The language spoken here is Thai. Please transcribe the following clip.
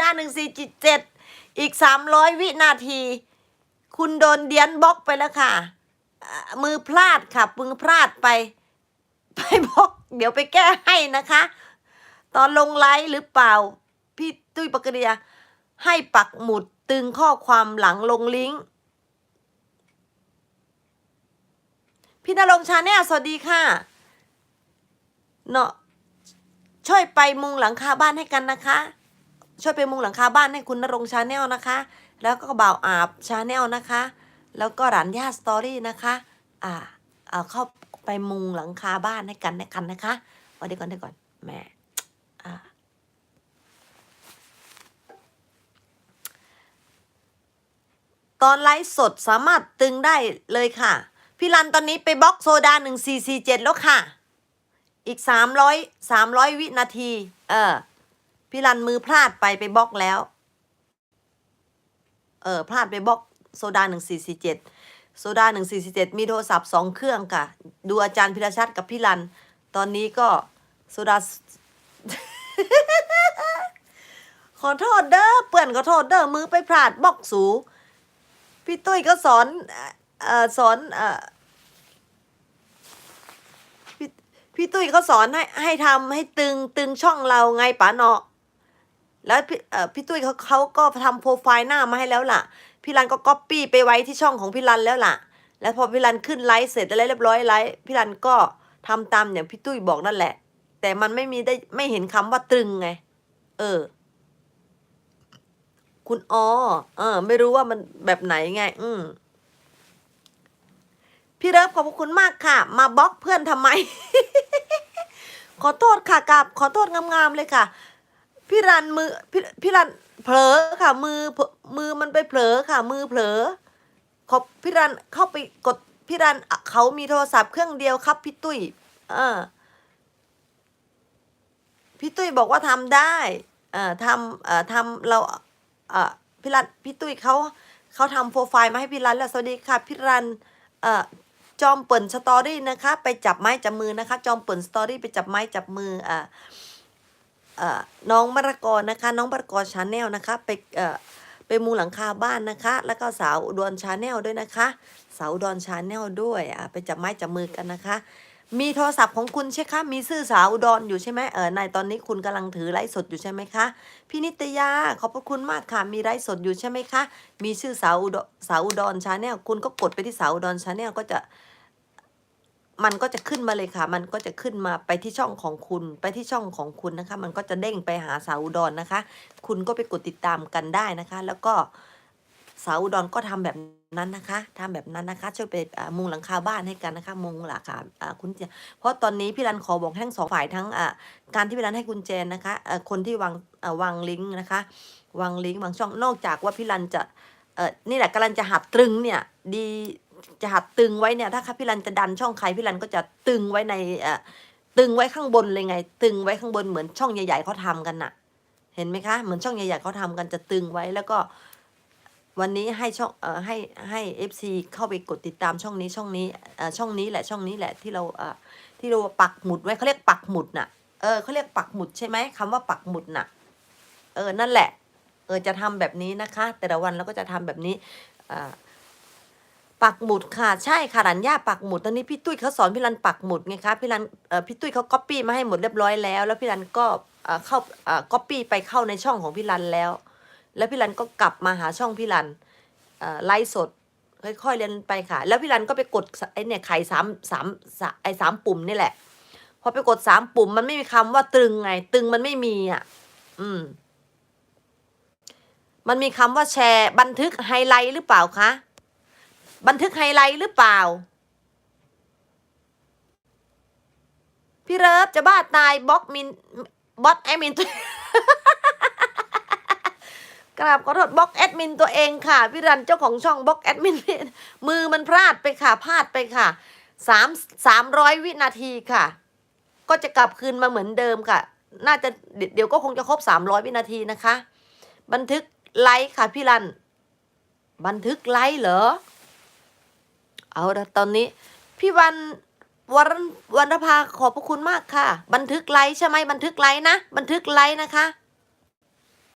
ดาหนึ่งสี่จิตเจ็ดอีกสามร้อยวินาที คุณโดนเดียนบล็อกไปแล้วค่ะ มือพลาดค่ะมือพลาดไป ไปบล็อก เดี๋ยวไปแก้ให้นะคะ ตอนลงไลฟ์หรือเปล่า พี่ตุ้ยปกริยให้ปักหมุดตึงข้อความหลังลงลิงก์พี่นรงชาแนลสวัสดีค่ะ เนาะช่วยไปมุงหลังคาบ้านให้กันนะคะ ช่วยไปมุงหลังคาบ้านให้คุณนรงชาแนลนะคะ แล้วก็บ่าวอาบชาแนลนะคะ แล้วก็หลานย่าสตอรี่นะคะ อ่า เอาเข้าไปมุงหลังคาบ้านให้กันในะกันนะคะเอาเดี๋ยวก่อนเดี๋ยวก่อนแม่อ่าตอนไลฟ์สดสามารถตึงได้เลยค่ะ พี่รันตอนนี้ไปบล็อกโซดาหนึ่งสี่สี่เจ็ดแล้วค่ะ อีกสามร้อยสามร้อยวินาที เออ พี่รันมือพลาดไปไปบล็อกแล้ว เออพลาดไปบล็อกโซดาหนึ่งสี่สี่เจ็ดโซดาหนึ่งสี่สี่เจ็ดมีโทรศัพท์สองเครื่องค่ะ ดูอาจารย์พิรชัดกับพี่รัน ตอนนี้ก็โซดา ขอโทษเด้อเปื่อนขอโทษเด้อมือไปพลาดบล็อกสู พี่ตุ้ยก็สอนเอ่อสอนเอ่อพี่พี่ตุ้ยเขาสอนให้ให้ทำให้ตึงตึงช่องเราไงป๋าเนาะ แล้วพี่เอ่อพี่ตุ้ยเขาเขาก็ทำโปรไฟล์หน้ามาให้แล้วล่ะ พี่รันก็ก๊อปปี้ไปไว้ที่ช่องของพี่รันแล้วล่ะ แล้วพอพี่รันขึ้นไลฟ์เสร็จอะไรเรียบร้อยไลฟ์พี่รันก็ทำตามอย่างพี่ตุ้ยบอกนั่นแหละ แต่มันไม่มีได้ไม่เห็นคำว่าตรึงไง เออ คุณอ๋อเออ ไม่รู้ว่ามันแบบไหนไง อืมพี่เลิฟขอบคุณมากค่ะ มาบล็อกเพื่อนทำไม ขอโทษค่ะกับ ขอโทษงามๆเลยค่ะ พี่รันมือพี่พี่รันเผลอค่ะ มือเผลอมือมันไปเผลอค่ะ มือเผลอขอพี่รันเข้าไปกดพี่รันเขามีโทรศัพท์เครื่องเดียวครับพี่ตุ้ยเออพี่ตุ้ยบอกว่าทำได้เอ่อทำเอ่อทำเราเอ่อพี่รันพี่ตุ้ยเขาเขาทำโปรไฟล์มาให้พี่รันแล้วสวัสดีค่ะพี่รันเอ่อจอมเปิ่นสตอรี่นะคะ ไปจับไม้จับมือนะคะ จอมเปิ่นสตอรี่ไปจับไม้จับมืออ่อเอ่อ น้องมะระกอนะคะ น้องมะระกอชาแนลนะคะไปไปมูหลังคาบ้านนะคะ แล้วก็สาวอุดรชาแนลด้วยนะคะ สาวอุดรชาแนลด้วยไปจับไม้จับมือกันนะคะ มีโทรศัพท์ของคุณใช่คะมีชื่อสาวอุดรอยู่ใช่ไหมเออในตอนนี้คุณกำลังถือไลฟ์สดอยู่ใช่ไหมคะพี่นิตยาขอบพระคุณมากค่ะ มีไลฟ์สดอยู่ใช่ไหมคะมีชื่อสาวอุดสาวอุดรชาแนลคุณก็กดไปที่สาวอุดรชาแนลก็จะ มันก็จะขึ้นมาเลยค่ะ มันก็จะขึ้นมาไปที่ช่องของคุณ ไปที่ช่องของคุณนะคะ มันก็จะเด้งไปหาสาวอุดรนะคะ คุณก็ไปกดติดตามกันได้นะคะ แล้วก็สาวอุดรก็ทำแบบนั้นนะคะทำแบบนั้นนะคะ ช่วยไปมุงหลังคาบ้านให้กันนะคะ มุงหลังคาอ่าคุณเจนเพราะตอนนี้พี่รันขอบอกทั้งสองฝ่ายทั้งการที่พี่รันให้กุญแจนะคะคนที่วางวางลิงก์นะคะ วางลิงก์วางช่อง นอกจากว่าพี่รันจะนี่แหละกำลังจะหัดตรึงเนี่ยดี จะหัดตึงไว้เนี่ย ถ้าครับพี่รันจะดันช่องใครพี่รันก็จะตึงไว้ในเอ่อตึงไว้ข้างบนเลยไง ตึงไว้ข้างบนเหมือนช่องใหญ่ๆเขาทำกันน่ะ เห็นไหมคะ เหมือนช่องใหญ่ๆเขาทำกันจะตึงไว้แล้วก็ วันนี้ให้ช่องเอ่อให้ให้เอฟซีเข้าไปกดติดตามช่องนี้ช่องนี้เอ่อช่องนี้แหละช่องนี้แหละที่เราเอ่อที่เราปักหมุดไว้เขาเรียกปักหมุดน่ะเออเขาเรียกปักหมุดใช่ไหมคำว่าปักหมุดน่ะ เออนั่นแหละ เออจะทำแบบนี้นะคะ แต่ละวันเราก็จะทำแบบนี้อ่า ปักหมุดค่ะใช่ค่ะหลานย่าปักหมุดตอนนี้พี่ตุ้ยเขาสอนพี่รันปักหมุดไงคะพี่รันพี่ตุ้ยเขาก๊อปปี้มาให้หมดเรียบร้อยแล้ว แล้วพี่รันก็เข้าก๊อปปี้ไปเข้าในช่องของพี่รันแล้ว แล้วพี่รันก็กลับมาหาช่องพี่รันไลฟ์สดค่อยๆเรียนไปค่ะ แล้วพี่รันก็ไปกดไอ้เนี่ยไข่สามสามไอ้สามปุ่มนี่แหละพอไปกดสามปุ่มมันไม่มีคำว่าตรึงไงตึงมันไม่มีอะ อืม มันมีคำว่าแชร์บันทึกไฮไลท์หรือเปล่าคะ บันทึกไฮไลท์หรือเปล่า พี่เริฟจะบ้าตายบล็อกมินบล็อกแอดมินตัวกราบขอโทษบล็อกแอดมินตัวเองค่ะ พี่รันเจ้าของช่องบล็อกแอดมินมือมันพลาดไปค่ะพลาดไปค่ะสามสามร้อยวินาทีค่ะ ก็จะกลับคืนมาเหมือนเดิมค่ะ น่าจะเดี๋ยวก็คงจะครบสามร้อยวินาทีนะคะ บันทึกไลฟ์ค่ะพี่รัน บันทึกไลฟ์เหรอ เอาละตอนนี้ พี่วันวันวันรภาขอบพระคุณมากค่ะ บันทึกไลฟ์ใช่ไหมบันทึกไลฟ์นะ บันทึกไลฟ์นะคะ